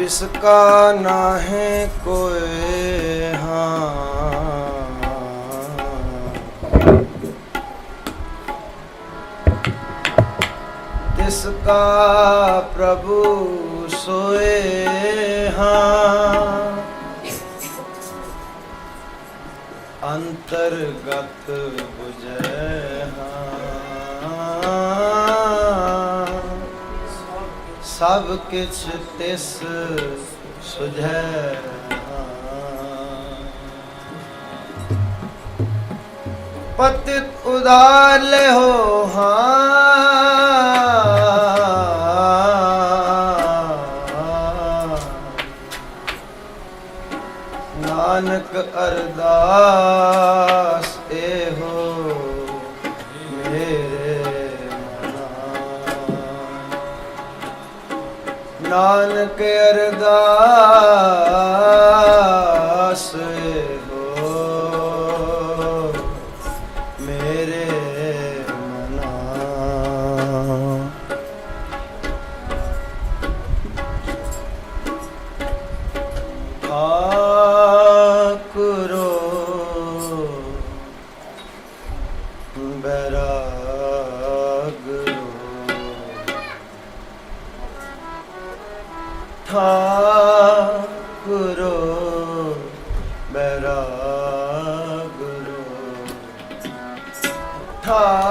जिसका ना है कोई हाँ। प्रभु सोए हाँ। अंतर्गत बुझे हाँ। ਸਭ ਕਿਛ ਤਿਸ ਸੁਝੈ। ਪਤਿਤ ਉਦਾਰ ਹੋ ਹਾਂ। ठाकुरो मेरा गुरु ठाकुरो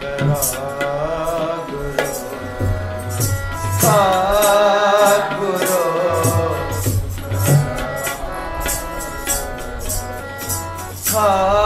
मेरा गुरु ठाकुरो ठाकुरो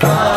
ਸਭ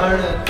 Arnold.